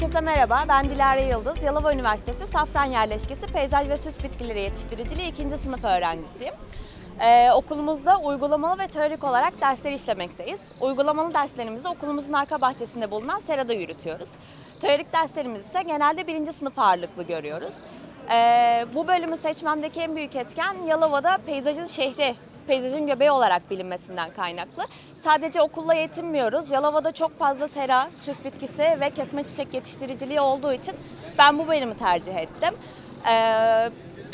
Herkese merhaba, ben Dilara Yıldız. Yalova Üniversitesi Safran Yerleşkesi Peyzaj ve Süs Bitkileri Yetiştiriciliği 2. sınıf öğrencisiyim. Ee, okulumuzda uygulamalı ve teorik olarak dersleri işlemekteyiz. Uygulamalı derslerimizi okulumuzun arka bahçesinde bulunan serada yürütüyoruz. Teorik derslerimizi ise genelde birinci sınıf ağırlıklı görüyoruz. Ee, bu bölümü seçmemdeki en büyük etken Yalova'da peyzajın şehri peyzajın göbeği olarak bilinmesinden kaynaklı. Sadece okulla yetinmiyoruz. Yalova'da çok fazla sera, süs bitkisi ve kesme çiçek yetiştiriciliği olduğu için ben bu bölümü tercih ettim. Ee,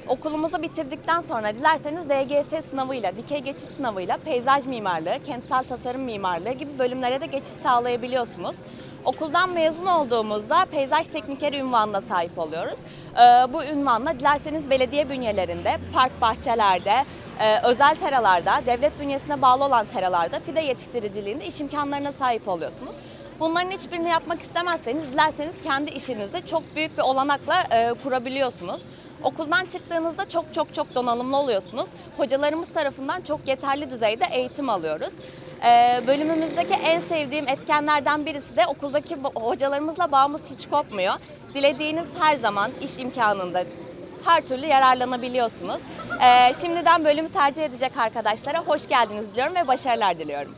okulumuzu bitirdikten sonra dilerseniz DGS sınavıyla, dikey geçiş sınavıyla peyzaj mimarlığı, kentsel tasarım mimarlığı gibi bölümlere de geçiş sağlayabiliyorsunuz. Okuldan mezun olduğumuzda peyzaj teknikeri ünvanına sahip oluyoruz. Ee, bu ünvanla dilerseniz belediye bünyelerinde, park bahçelerde, e, özel seralarda, devlet bünyesine bağlı olan seralarda fide yetiştiriciliğinde iş imkanlarına sahip oluyorsunuz. Bunların hiçbirini yapmak istemezseniz dilerseniz kendi işinizi çok büyük bir olanakla e, kurabiliyorsunuz. Okuldan çıktığınızda çok çok çok donanımlı oluyorsunuz. Hocalarımız tarafından çok yeterli düzeyde eğitim alıyoruz. Ee, bölümümüzdeki en sevdiğim etkenlerden birisi de okuldaki hocalarımızla bağımız hiç kopmuyor. Dilediğiniz her zaman iş imkanında her türlü yararlanabiliyorsunuz. Ee, şimdiden bölümü tercih edecek arkadaşlara hoş geldiniz diliyorum ve başarılar diliyorum.